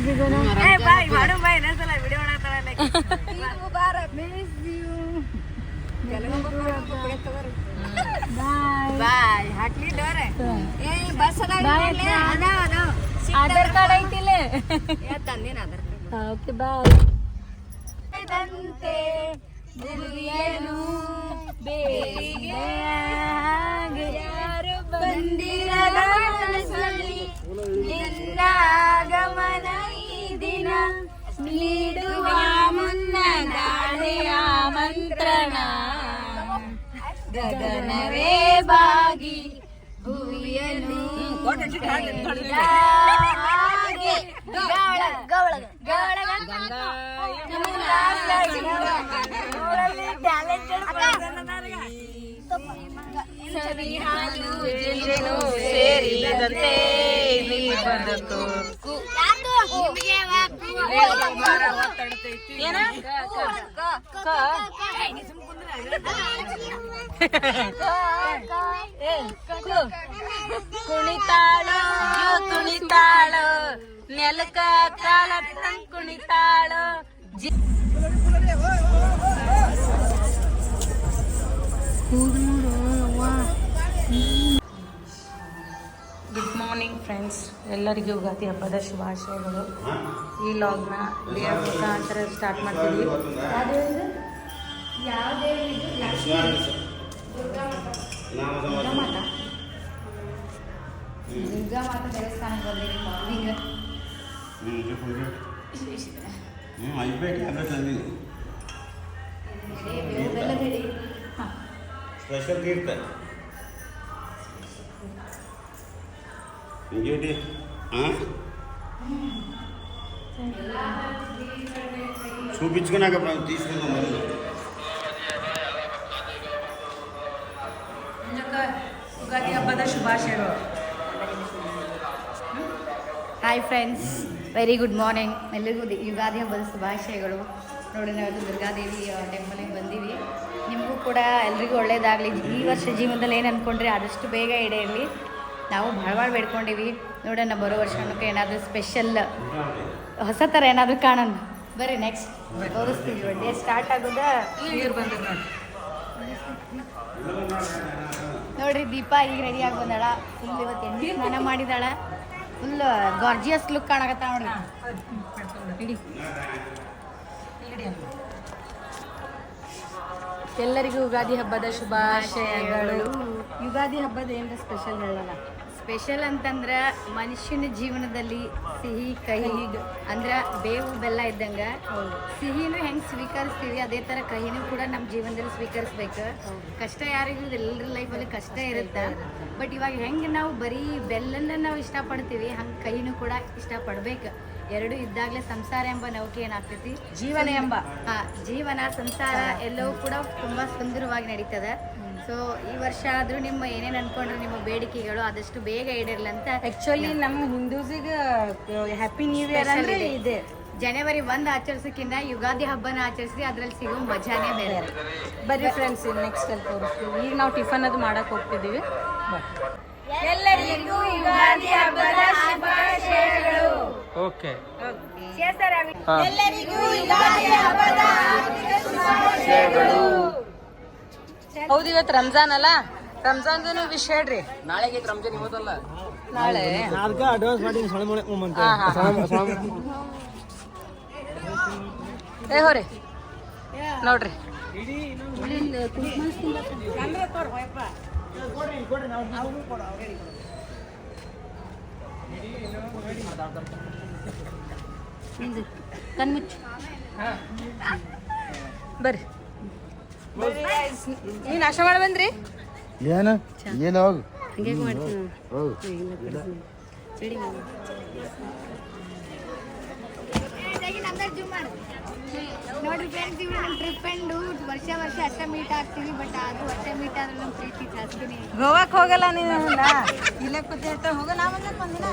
ತೆಗ್ದಿದ್ದಾನ ಏ ಬಾಯ್ ಮಾಡು ಬಾಯ್ ಇನ್ನೊಂದ್ಸಲ ವಿಡಿಯೋ ಮಾಡತ್ತಾಳಲ್ಲ ಬಾಯ್ ಬಾಯ್ ಹಾಕ್ಲಿ ಡೋರೆ ಏ ಬಸ್ ಅದಾವ Bye, ಇಲ್ಲೇ. ಅಕ್ಕ. ಅದಾವ ಅದಾವ ಆಧಾರ್ ಕಾರ್ಡ್ ಐತಿಲ್ಲ ಏ ತಂದೇನ ಆಧಾರ್ ಕಾರ್ಡ್ ಓಕೆ ಬಾಯ್ ದಂತೆ ಮುಗಿಯಲು ಬೇರಿಗೆ ಯಾರು ಬಂದಿರದ ಮನಸ್ಸಲ್ಲಿ ನಿನ್ನ ಆಗಮನ ಈ ದಿನ ನೀಡುವ ಮುನ್ನ ಗಾಳಿಯ ಮಂತ್ರಣ ಗಗನವೇ ಬಾಗಿ ಭುವಿಯನ್ನು ಹಾಗೆ ಗಾಳ ಗವಳ ಗಾಳ ಸವಿ ಹಾಲು ಜೇನು ಸೇರಿದಂತೆ ನೀ ಬದುಕು ಏನ ಕುಣಿತಾಳು ಕುಣಿತಾಳು ನೆಲಕ ಕಾಲ ಕುಣಿತಾಳು ಜಿ ಮಾರ್ನಿಂಗ್ ಫ್ರೆಂಡ್ಸ್ ಎಲ್ಲರಿಗೂ ಯುಗಾದಿ ಹಬ್ಬದ ಶುಭಾಶಯಗಳು. ಈ ಲಾಗ್ನ ದೇವ್ರ ಮುಖಾಂತರ ಸ್ಟಾರ್ಟ್ ಮಾಡ್ತೀವಿ. ದುರ್ಗಾ ಮಾತಾ ದೇವಸ್ಥಾನಕ್ಕೆ ಬಂದಿರಿ ಮಾರ್ನಿಂಗ್ ಸ್ಪೆಷಲ್ ಐಪೇಟ್ ಟ್ಯಾಬ್ಲೆಟ್ ತಂದೀನಿ ಬೆಲ್ಲ ಬೇಡಿ ಸ್ಪೆಷಲ್ ಗಿಫ್ಟ್ ఇంకేంటి చూపించుకున్నాక మనం తీసుకుందాం మరి ಯುಗಾದಿ ಹಬ್ಬದ ಶುಭಾಶಯಗಳು hi friends very good morning ಎಲ್ಲರಿಗೂ ದಿ- ಯುಗಾದಿ ಹಬ್ಬದ ಶುಭಾಶಯಗಳು ನೋಡಿ ನಾವಿದು ದುರ್ಗಾದೇವಿ ಟೆಂಪಲಿಗೆ ಬಂದೀವಿ ನಿಮಗೂ ಕೂಡ ಎಲ್ರಿಗೂ ಒಳ್ಳೇದಾಗಲಿ ಈ ವರ್ಷ ಜೀವನದಲ್ಲಿ ಏನು ಅಂದ್ಕೊಂಡ್ರೆ ಆದಷ್ಟು ಬೇಗ ಈಡೇರಲಿ ನಾವು ಭಾಳ ಭಾಳ ಬೇಡ್ಕೊಂಡೀವಿ. ನೋಡೋಣ ಬರೋ ವರ್ಷ ಅನ್ನೋಕೆ ಏನಾದರೂ ಸ್ಪೆಷಲ್ ಹೊಸ ಥರ ಏನಾದರೂ ಕಾಣೋಣ. ಬರ್ರಿ ನೆಕ್ಸ್ಟ್ ತೋರಿಸ್ತೀವಿ ಡೇ ಸ್ಟಾರ್ಟ್ ಆಗೋದ? ನೋಡಿ. ನೋಡ್ರಿ ದೀಪ ಈಗ ರೆಡಿ ಆಗಿ ಬಂದಾಳ. ಫುಲ್ ಇವತ್ತು ಎಣ್ಣೆ ಸ್ನಾನ ಮಾಡಿದಾಳ. ಫುಲ್ ಗಾರ್ಜಿಯಸ್ ಲುಕ್ ಕಾಣಕತ್ತ ನೋಡ್ರಿ ಇಡಿ. ಎಲ್ಲರಿಗೂ ಯುಗಾದಿ ಹಬ್ಬದ ಶುಭಾಶಯಗಳು. ಯುಗಾದಿ ಹಬ್ಬದ ಏನರ ಸ್ಪೆಷಲ್ ಹೇಳಲ್ಲ ಸ್ಪೆಷಲ್ ಅಂತಂದ್ರ ಮನುಷ್ಯನ ಜೀವನದಲ್ಲಿ ಸಿಹಿ ಕಹಿ ಅಂದ್ರ ಬೇವು ಬೆಲ್ಲ ಇದ್ದಂಗ. ಸಿಹಿನೂ ಹೆಂಗೆ ಸ್ವೀಕರಿಸ್ತೀವಿ ಅದೇ ತರ ಕಹಿನೂ ಕೂಡ ನಮ್ಮ ಜೀವನದಲ್ಲಿ ಸ್ವೀಕರಿಸ್ಬೇಕು. ಕಷ್ಟ ಯಾರಿಗೂ ಎಲ್ಲರ ಲೈಫಲ್ಲಿ ಕಷ್ಟ ಇರುತ್ತೆ. ಬಟ್ ಇವಾಗ ಹೆಂಗೆ ನಾವು ಬರೀ ಬೆಲ್ಲನ್ನ ನಾವು ಇಷ್ಟಪಡ್ತೀವಿ ಹಂಗೆ ಕಹಿನೂ ಕೂಡ ಇಷ್ಟಪಡ್ಬೇಕು. ಎರಡು ಇದ್ದಾಗಲೇ ಸಂಸಾರ ಎಂಬ ನೌಕೆ ಏನಾಗ್ತೈತಿ? ಜೀವನ ಎಂಬ. ಹಾ ಜೀವನ ಸಂಸಾರ ಎಲ್ಲವೂ ಕೂಡ ತುಂಬಾ ಸುಂದರವಾಗಿ ನಡೀತದೆ. ಸೊ ಈ ವರ್ಷ ಆದ್ರೂ ನಿಮ್ಮ ಏನೇನು ಅನ್ಕೊಂಡ್ರೆ ನಿಮ್ಮ ಬೇಡಿಕೆಗಳು ಆದಷ್ಟು ಬೇಗ ಈಡೇರ್ಲಂತ ಆಕ್ಚುಲಿ ನಮ್ಮ ಹಿಂದೂಸಿಗೆ ಹ್ಯಾಪಿ ನ್ಯೂ ಇಯರ್ ಅಂದ್ರೆ ಇದೆ. ಜನವರಿ ಒಂದ್ ಆಚರಿಸೋಕ್ಕಿಂತ ಯುಗಾದಿ ಹಬ್ಬನ ಆಚರಿಸಿ ಅದ್ರಲ್ಲಿ ಸಿಗೋ ಮಜಾನೇ ಬೇರೆ. ಬರ್ರಿ ಫ್ರೆಂಡ್ಸ್ ನೆಕ್ಸ್ಟ್ ಅಲ್ಲಿ ತೋರಿಸ್ತೀವಿ. ಈಗ ನಾವು ಟಿಫನ್ ಅದು ಮಾಡಕ್ ಹೋಗ್ತಿದೀವಿ. ಎಲ್ಲರಿಗೂ ಯುಗಾದಿ ಹಬ್ಬದ ಶುಭಾಶಯಗಳು. ಓಕೆ ಎಲ್ಲರಿಗೂ ಯುಗಾದಿ ಹಬ್ಬದ ಹೌದು ಇವತ್ತು ರಂಜಾನ್ ಅಲ್ಲ? ರಂಜಾನ್ದು ವಿಶ್ ಹೇಳ್ರಿ. ನಾಳೆಗೆ ರಂಜಾನ್ ಇವತ್ತಲ್ಲ ನಾಳೆ? ಅದಕ್ಕೆ ಅಡ್ವಾನ್ಸ್ ಮಾಡಿ ಸೊಳ್ಳೆ ಮೊಳೆ. ಏ ಹೋರಿ. ನೋಡ್ರಿ. ಕಣ್ಮುಚ್ಚು. ಬರ್ರಿ. ನೀವು ನಾಶ ಮಾಡಿ ಬಂದ್ರಿ? ಏನು? ಏನು ಹೋಗು. ಹಂಗೆ ಮಾಡ್ತೀನಿ. ಹೋಗು. ನೋಡ್ರಿ ಫ್ರೆಂಡ್ಸ್ ಇವ್ರು ನಮ್ಮ ಟ್ರಿಪ್ ಎಂಡು ವರ್ಷ ವರ್ಷ ಅಷ್ಟೇ ಮೀಟ್ ಆಗ್ತೀವಿ ಬಟ್ ಅದು ವರ್ಷ ಮೀಟ್ ಆದ್ರೆ ನಮ್ಮ ಪ್ರೀತಿ ಜಾಸ್ತಿನೇ ಗೋವಾಕ್ ಹೋಗಲ್ಲ ನೀನು ಇಲ್ಲೇ ಕೂತಿರ್ತ ಹೋಗ. ನಾ ಬಂದ ಬಂದಿನ?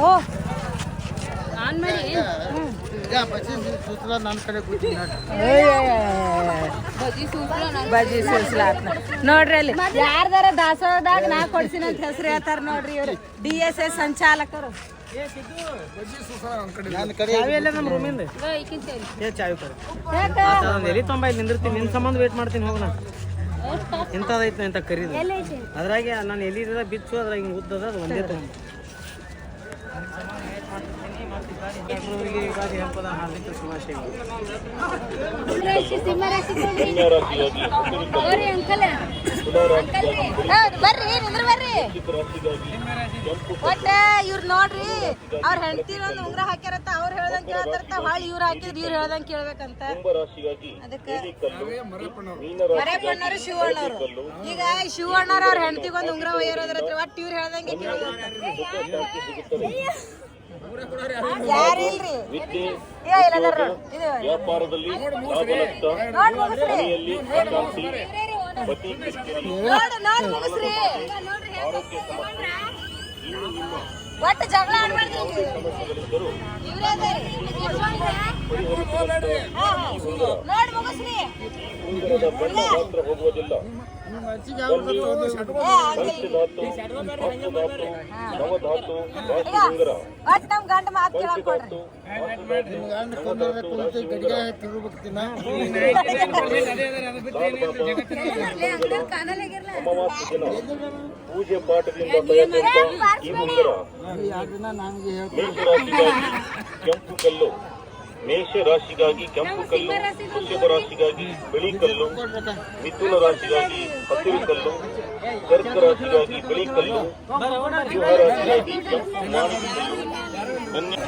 ಓ ಬಜ್ಜಿ ಸೂಸ್ಲಾತ್ನ ನೋಡ್ರಿ ಅಲ್ಲಿ. ಯಾರ್ದಾರ ದಾಸೋಹದಾಗ ನಾ ಕೊಡ್ಸಿನ ಅಂತ ಹೆಸರು ಹೇಳ್ತಾರ ನೋಡ್ರಿ ಇವ್ರು. ಡಿ ಎಸ್ ಎಸ್ ಸಂಚಾಲಕರು. ನಿಂದಿರ್ತೀನಿ. ನಿನ್ ಸಂಬಂಧ ವೇಟ್ ಮಾಡ್ತೀನಿ ಹೋಗೋಣ ಇಂಥದೈತೆ ಅಂತ ಕರೀದು. ಅದ್ರಾಗೆ ನಾನು ಎಲ್ಲಿ ಬಿಚ್ಚು ಅದ್ರಾಗ ಹಿಂಗೆ ಉದ್ದದ ಅದು ಒಂದೇ ತಗೊಂಡು ಯುಗಾದಿ ಬರ್ರಿ ನಿಂದ್ರ ಬರ್ರಿ. ಒಟ್ಟ ಇವ್ರು ನೋಡ್ರಿ ಅವ್ರ ಹೆಂಡತಿ ಒಂದು ಉಂಗ್ರ ಹಾಕ್ಯಾರತ್ತ ಅವ್ರು ಹೇಳ್ದಂಗ್ ಕೇಳ್ತಾರತ್ತ ಹೊಳ್ ಇವ್ರು ಹಾಕಿದ್ರ ಇವ್ರು ಹೇಳ್ದಂಗ್ ಕೇಳ್ಬೇಕಂತ. ಅದಕ್ಕೆ ಮರೇಪಣ್ಣವ್ರು ಶಿವಣ್ಣವ್ರು. ಈಗ ಶಿವಣ್ಣವ್ರ ಅವ್ರ ಹೆಂಡತಿಗ್ ಒಂದ್ ಉಂಗ್ರ ಒಯ್ಯೋದ್ರ ಹತ್ರ ಒಟ್ಟು ಇವ್ರು ಹೇಳ್ದಂಗೆ ಯಾರಿಲ್ರಿ? ಏ ಒಟ್ಟು ಜಗಳ ನೋಡಿ ಅದಾರಿ. ಹಾ, ಹಾ. ನೋಡ್ ಮುಗಿಸ್ರಿ ಏ, ಹಂಗಿಲ್ಲ. ಈಗ ಒಟ್ಟು ನಮ್ ಗಂಡ ಮಾತು ಕೇಳಕ್ ಕೊಡ್ರಿ ಪೂಜೆ ಪಾಠದಿಂದ ತಯಾರಿಸಿದ ಈ ಉಂಗುರ ಮೇಷರಾಶಿಗಾಗಿ ಕೆಂಪು ಕಲ್ಲು ಮೇಷ ರಾಶಿಗಾಗಿ ಕೆಂಪು ಕಲ್ಲು ವೃಷಭ ರಾಶಿಗಾಗಿ ಬಿಳಿ ಕಲ್ಲು ಮಿಥುನ ರಾಶಿಗಾಗಿ ಹಸಿರು ಕಲ್ಲು ಕರ್ಕ ರಾಶಿಗಾಗಿ ಬಿಳಿ ಕಲ್ಲು ಸಿಂಹ ರಾಶಿಗಾಗಿ ಕೆಂಪು ಕಲ್ಲು. ಕನ್ಯಾ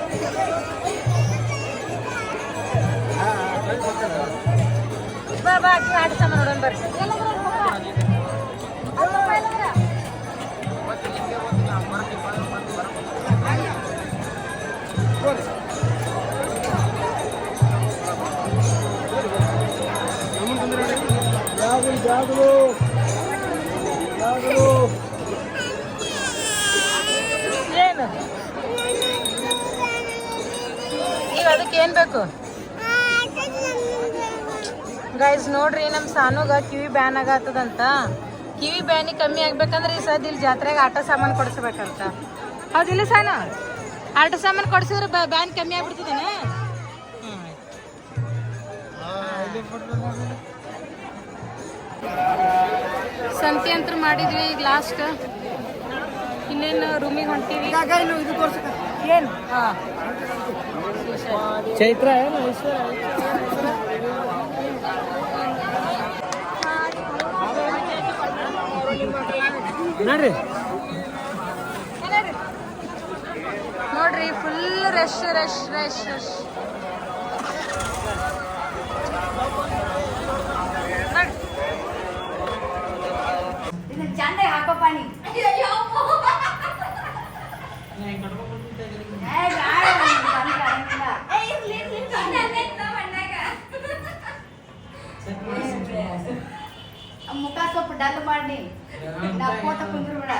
ಬಾ ಬಾ ಏನು? ಈಗ ಅದಕ್ಕೆ ಏನು ಬೇಕು? ಗೈಸ್ ನೋಡ್ರಿ ನಮ್ಮ ಸಾನುಗ ಕಿವಿ ಬ್ಯಾನ್ ಆಗತ್ತದಂತ. ಕಿವಿ ಬ್ಯಾನಿ ಕಮ್ಮಿ ಆಗ್ಬೇಕಂದ್ರೆ ಈ ಸದ್ ಇಲ್ಲಿ ಜಾತ್ರೆಗೆ ಆಟ ಸಾಮಾನು ಕೊಡಿಸ್ಬೇಕಂತ. ಹೌದಿಲ್ಲ ಸಾನ? ಆಟ ಸಾಮಾನು ಕೊಡಿಸಿದ್ರೆ ಬ್ಯಾನ್ ಕಮ್ಮಿ ಆಗ್ಬಿಡ್ತದೇನ? ಸಂತಿ ಅಂತ ಮಾಡಿದ್ವಿ ಈಗ ಲಾಸ್ಟ್ ಇನ್ನೇನು ರೂಮಿಗೆ ಹೊಂಟೀವಿ. ಏನು? ಹಾಂ. ಚೈತ್ರ ಏನು ಐಶ್ವರ್ಯ? ನೋಡ್ರಿ. ನೋಡ್ರಿ full rush rush rush rush ಚಂದ ಹಾಕೋಪ್ಪ ನೀ ಏ, ಬ್ಯಾಡ, ನಂಗ್ ಬಂದ್ ಕಾಣಂಗಿಲ್ಲ. ಆ ಮುಖ ಸ್ವಲ್ಪ ಡಲ್ ಮಾಡಿ ನಾ ಕೋತ ಕುಂದ್ರು ಬಿಡ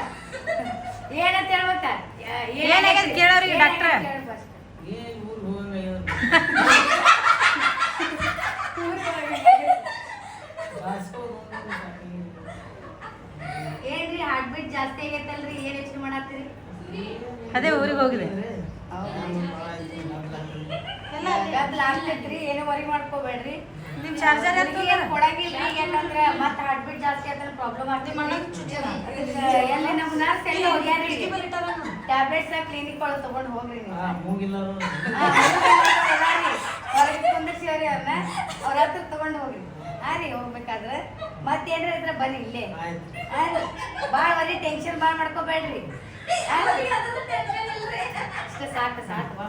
ಏನಂತ ಹೇಳ್ಬೇಕ ಏನಾಗ್ಯದ ಕೇಳೋರಿಗೆ ಡಾಕ್ಟ್ರ? ಜಾಸ್ತಿ ಆಗೈತಲ್ರಿ? ಏನ್ ಯೋಚನೆ ಮಾಡತ್ತೀರಿ? ಅದೇ ಊರಿಗೆ ಹೋಗಿದೆ. ಆಗ್ತೈತ್ರಿ ಏನು ವರಿ ಮಾಡ್ಕೋಬೇಡ್ರಿ. ನಿಮ್ ಚಾರ್ಜರ್ ಏನ್ ಕೊಡಂಗಿಲ್ಲ ಯಾಕಂದ್ರೆ ಮತ್ತ ಹಾರ್ಟ್ ಬೀಟ್ ಜಾಸ್ತಿ ಆದ್ರೆ ಪ್ರಾಬ್ಲಮ್ ಎಲ್ಲಿ ನಮ್ಮ ಎಲ್ಲಿ ಹೋಗ್ಯಾರಿ ಟ್ಯಾಬ್ಲೆಟ್ಸ್ ಕ್ಲಿನಿಕ್ ಒಳಗೆ ತಗೊಂಡು ಹೋಗ್ರಿ ನೀವು. ಹೊರಗೆ ಕುಂದಿರ್ಸಿವ್ರಿ ಅವ್ರನ್ನ ಅವ್ರ ಹತ್ರ ತಗೊಂಡು ಹೋಗ್ರಿ. ಹಾ ರೀ ಹೋಗ್ಬೇಕಾದ್ರೆ. ಮತ್ತೇನ್ರ ಇದ್ರ ಬನ್ನಿ ಇಲ್ಲೇ. ಭಾಳ ಬರೀ ಟೆನ್ಷನ್ ಭಾಳ ಮಾಡ್ಕೋಬೇಡ್ರಿ. ರೀ? ಅಷ್ಟೇ ಸಾಕು ಸಾಕು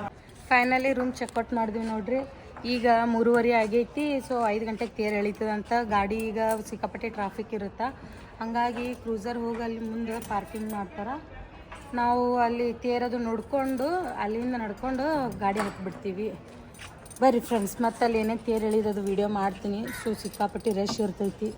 ಫೈನಲಿ ರೂಮ್ ಚೆಕ್ಔಟ್ ಮಾಡಿದ್ವಿ ನೋಡ್ರಿ. ಈಗ ಮೂರುವರೆ ಆಗೈತಿ ಸೊ ಐದು ಗಂಟೆಗೆ ತೇರು ಎಳಿತದಂತ ಗಾಡಿ ಈಗ ಸಿಕ್ಕಾಪಟ್ಟೆ ಟ್ರಾಫಿಕ್ ಇರುತ್ತೆ. ಹಂಗಾಗಿ ಕ್ರೂಸರ್ ಹೋಗಿ ಅಲ್ಲಿ ಮುಂದೆ ಪಾರ್ಕಿಂಗ್ ಮಾಡ್ತಾರೆ. ನಾವು ಅಲ್ಲಿ ತೇರದು ನೋಡಿಕೊಂಡು ಅಲ್ಲಿಂದ ನಡ್ಕೊಂಡು ಗಾಡಿ ಹಾಕ್ಬಿಡ್ತೀವಿ ಬರ್ರಿ ಫ್ರೆಂಡ್ಸ್ ಮತ್ತೆ ಅಲ್ಲಿ ಏನೇ ತೇರು ಎಳಿದದು ವೀಡಿಯೋ ಮಾಡ್ತೀನಿ. ಸೊ ಸಿಕ್ಕಾಪಟ್ಟಿ ರಶ್ ಇರ್ತೈತಿ.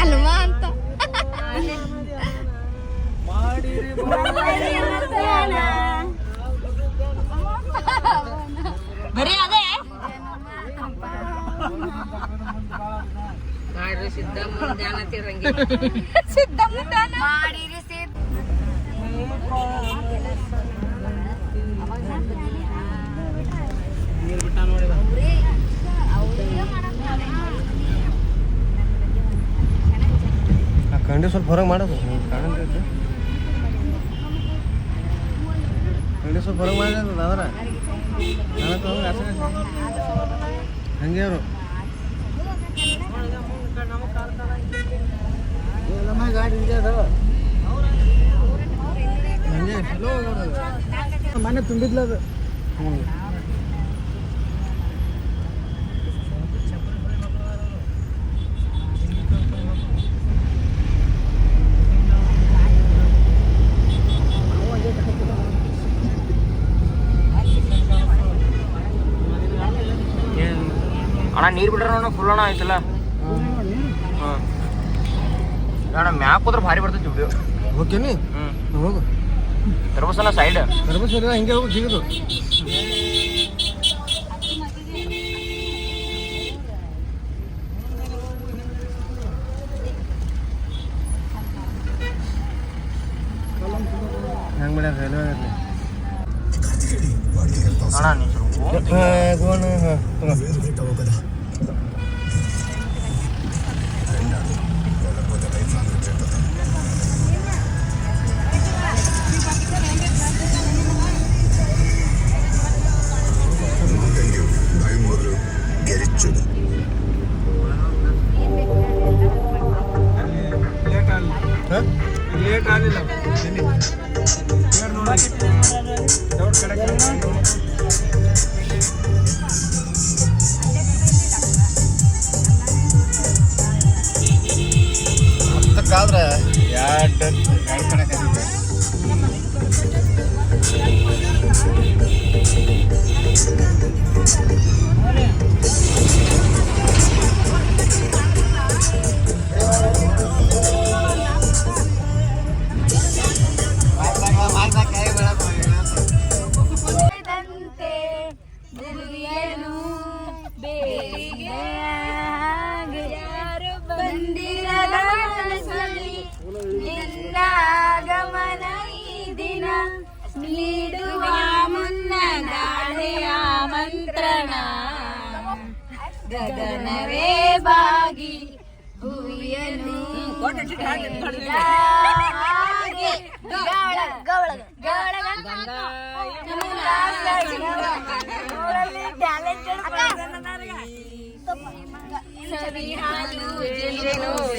ಹನುಮಾನ್ ಬರೀ ಅದೇ? ಸಿದ್ಧಮ್ಮ ಧ್ಯಾನ ಮಾಡಿರಿ ಸಿದ್ಧ. ನೀರು ಬಿಟ್ಟ ಕಂಡಿ ಸ್ವಲ್ಪ ಹೊರಗೆ ಮಾಡೋದು. ಕಾಣಂತೈತೆ. ಸ್ವಲ್ಪ ಹೊರಗೆ ಮಾಡಿದ್ರೆ ಅದರ ಹಂಗೆ ಅವರು. ಗಾಡಿ ಹಂಗೆ. ಮನೆ ತುಂಬಿದ್ಲದು ಹ್ಞೂ ನೀರು ಬಿಟ್ರ ಅಣ್ಣ ಫುಲ್ ಅಣ್ಣ ಆಯ್ತಲ್ಲ. ಹಾಂ. ಅಣ್ಣ ಮ್ಯಾಪ್ ಹೋದ್ರೆ ಭಾರಿ ಬರ್ತೈತಿ ವಿಡಿಯೋ ಓಕೆನಿ ಹ್ಞೂ ಹೋಗು. ತರ್ಬಸಲ್ಲ ಸೈಡ್ ಧರ್ಮಸ್ಥಾನ ಹಿಂಗೆ ಹೋಗಿ ಸಿಗುದು ಹೆಂಗ್ ಮಾಡ್ಯಾರ ರೈಲ್ವೆ ಅಣ್ಣ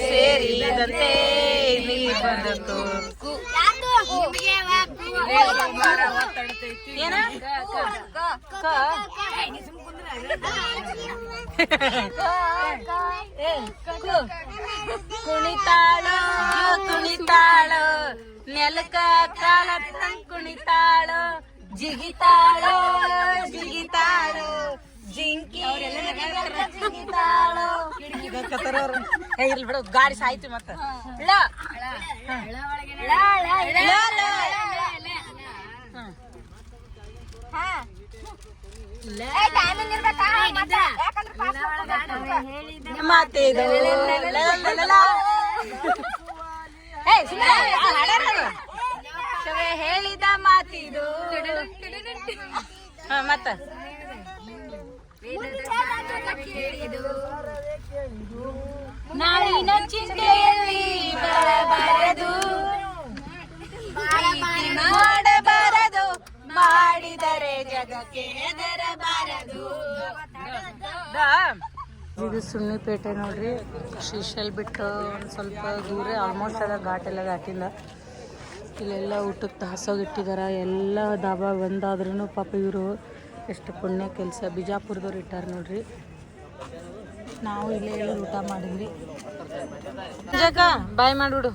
ಸೇರಿದಂತೆ ನೀ ಬದುಕು ಏನ ಕುಣಿತಾಳು ಕುಣಿತಾಳು ನೆಲಕ ಕಾಲ ತಂಗ್ ಕುಣಿತಾಳು ಜಿಗಿತಾಳು ಜಿಗಿತಾಳು ಜಿಂಕಿ ಜಿಗಿತಾಳು ಏ, ಇರ್ಲಿ ಬಿಡು ಗಾಡಿ ಸಾಯ್ತು ಮತ್ತ ಇಲ್ಲ ಮಾತೇದು ಲಲಲಲಲ. ಏ, ಸುಮ್ನೆ, ಆ, ಹಾಡ್ಯಾರ ಅದು. ಶವೆ ಹೇಳಿದ ಮಾತಿದು. ಮತ್ತ? ನಾಳಿನ ಚಿಂತೆಯಲ್ಲಿ ಬರಬಾರದು. ಜಗಕ್ಕೆ ಹೆದರಬಾರದು. ಇದು ಸುಣ್ಣಿಪೇಟೆ ನೋಡ್ರಿ. ಶ್ರೀಶೈಲ್ ಬಿಟ್ಟು ಒಂದು ಸ್ವಲ್ಪ ದೂರ ಆಲ್ಮೋಸ್ಟ್ ಅದ, ಘಾಟ್ ಎಲ್ಲ ದಾಟಿಲ್ಲ ಇಲ್ಲೆಲ್ಲ ಊಟಕ್ಕೆ ಹಾಸೋಗಿಟ್ಟಿದಾರ ಎಲ್ಲ ದಾಬಾ ಬಂದಾದ್ರೂ ಪಾಪ ಇವರು ಎಷ್ಟು ಪುಣ್ಯ ಕೆಲಸ. ಬಿಜಾಪುರದವ್ರು ಇಟ್ಟಾರ ನೋಡ್ರಿ. ನಾವು ಇಲ್ಲೇ ಊಟ ಮಾಡಿದ್ವಿ. ಬಾಯ್ ಮಾಡ್ಬಿಡು.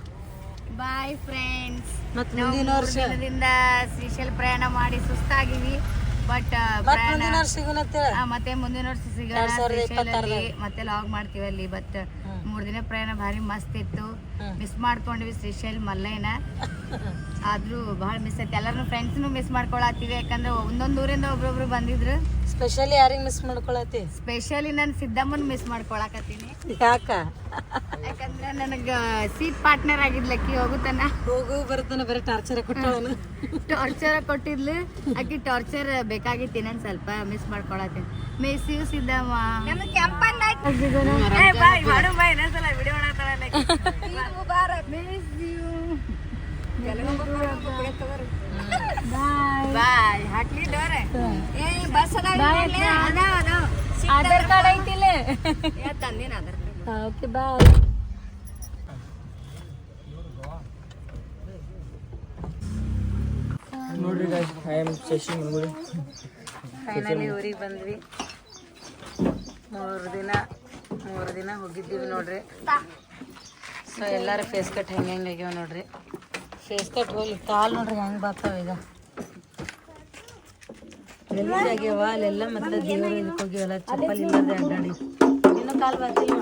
ಬಾಯ್ ಫ್ರೆಂಡ್ಸ್ ಮುಂದಿನ ಮೂರು ವರ್ಷ? ದಿನದಿಂದ ಶ್ರೀಶೈಲ್ ಪ್ರಯಾಣ ಮಾಡಿ ಸುಸ್ತಾಗಿವಿ ಬಟ್ ಮತ್ತ್ ಪ್ರಯಾಣ ಮತ್ತೆ ಮುಂದಿನ ವರ್ಷ ಸಿಗೋಣ ಎರಡ್ ಸಾವಿರದ ಶ್ರೀಶೈಲಲ್ಲಿ ಮತ್ತೆ ಲಾಗ್ ಮಾಡ್ತೀವಿ ಅಲ್ಲಿ ಬಟ್ ಮೂರ್ ದಿನ ಪ್ರಯಾಣ ಭಾರಿ ಮಸ್ತ್ ಇತ್ತು. ಮಿಸ್ ಮಾಡ್ಕೊಂಡ್ವಿ ಶ್ರೀಶೈಲ್ ಮಲ್ಲಯ್ಯನ ಆದ್ರೂ ಬಹಳ ಮಿಸ್ ಐತಿ ಎಲ್ಲಾರು ಫ್ರೆಂಡ್ಸ್ನು ಮಿಸ್ ಮಾಡ್ಕೊಳತ್ತೀವಿ. ಯಾಕಂದ್ರೆ ಒಂದೊಂದು ಊರಿಂದ ಒಬ್ರೊಬ್ರು ಬಂದಿದ್ರು. ಸ್ಪೆಷಲಿ ಯಾರಿಗೆ ಮಿಸ್ ಮಾಡ್ಕೊಳತಿ ಸ್ಪೆಷಲಿ ನಾನು ಸಿದ್ದಮ್ಮನ ಮಿಸ್ ಮಾಡ್ಕೊಳಕತ್ತೀನಿ. ಯಾಕ? ಯಾಕಂದ್ರೆ ನನಗ ಸೀಟ್ ಪಾರ್ಟ್ನರ್ ಆಗಿದ್ಲಕ್ಕಿ ಹೋಗುತ್ತಾನ? ಹೋಗು ಬರ್ತಾನ ಬರೀ ಟಾರ್ಚರ್ ಕೊಟ್ಟವನು ಟಾರ್ಚರ್ ಕೊಟ್ಟಿದ್ಲು. ಆಕಿ ಟಾರ್ಚರ್ ಬೇಕಾಗಿತ್ತು ಇನ್ನೊಂದ್ ಸ್ವಲ್ಪ ಮಿಸ್ ಮಾಡ್ಕೊಳತ್ತೀನಿ. Miss you Siddamma. ಬಾಯ್ ಹಾಕ್ಲಿ ಡೋರ್. ಏ ಬಸ್ ಆಧಾರ್ ಕಾರ್ಡ್ ಐತಿಲ್ಲ ತಂದಿನ ಆಧಾರ್ ಕಾರ್ಡ್ ಓಕೆ ಬಾಯ್. ನೋಡ್ರಿ ಐ ಆಮ್ ಶಶಿ ಫೈನಲಿ ಊರಿಗೆ ಬಂದ್ವಿ. ಮೂರು ದಿನ ಮೂರು ದಿನ ಹೋಗಿದ್ದೀವಿ ನೋಡ್ರಿ. ಸೊ ಎಲ್ಲರ ಫೇಸ್ ಕಟ್ ಹೆಂಗೆ ಹೆಂಗೆ ಆಗ್ಯಾವ ನೋಡ್ರಿ. ಫೇಸ್ ಕಟ್ ಹೋಗ್ಲಿ ಕಾಲು ನೋಡ್ರಿ ಹೆಂಗೆ ಬರ್ತಾವ ಈಗ. ಎಲ್ಲಿ ಆಗ್ಯಾವ ಅಲ್ಲೆಲ್ಲ ಮತ್ತೆ ದೇವರ ಇದಕ್ಕೆ ಹೋಗಿವಲ್ಲ ಚಪ್ಪಲ್ ಇಲ್ಲದೆ ಅಡ್ಡಾಡಿ ಇನ್ನೂ ಕಾಲು ಬರ್ತಿಲ್ವ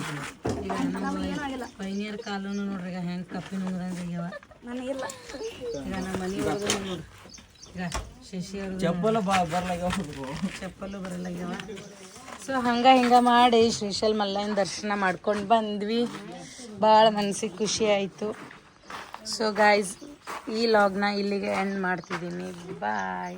ಈಗ. ನಮ್ಮ ಪೈನಿಯರ್ ಕಾಲು ನೋಡ್ರಿ ಈಗ ಹೆಂಗೆ ಕಪ್ಪಿನ ಉಂಗ್ರಂಗೆ ಆಗ್ಯಾವ. ಈಗ ನಮ್ಮ ಮನೆ ಒಳಗೂ ನೋಡ್ರಿ. ಈಗ ಶಶಿ ಚಪ್ಪಲು ಚಪ್ಪಲ ಬರ್ಲಾಗ ಚಪ್ಪಲು ಬರಲಾಗ್ಯಾವ. ಸೊ ಹಂಗ ಹಿಂಗ ಮಾಡಿ ಶ್ರೀಶೈಲ್ ಮಲ್ಲಯ್ಯನ ದರ್ಶನ ಮಾಡ್ಕೊಂಡು ಬಂದ್ವಿ. ಭಾಳ ಮನ್ಸಿಗೆ ಖುಷಿ ಆಯಿತು. ಸೊ ಗಾಯ್ಸ್ ಈ ಲಾಗ್ನ ಇಲ್ಲಿಗೆ ಎಂಡ್ ಮಾಡ್ತಿದ್ದೀನಿ. ಬಾಯ್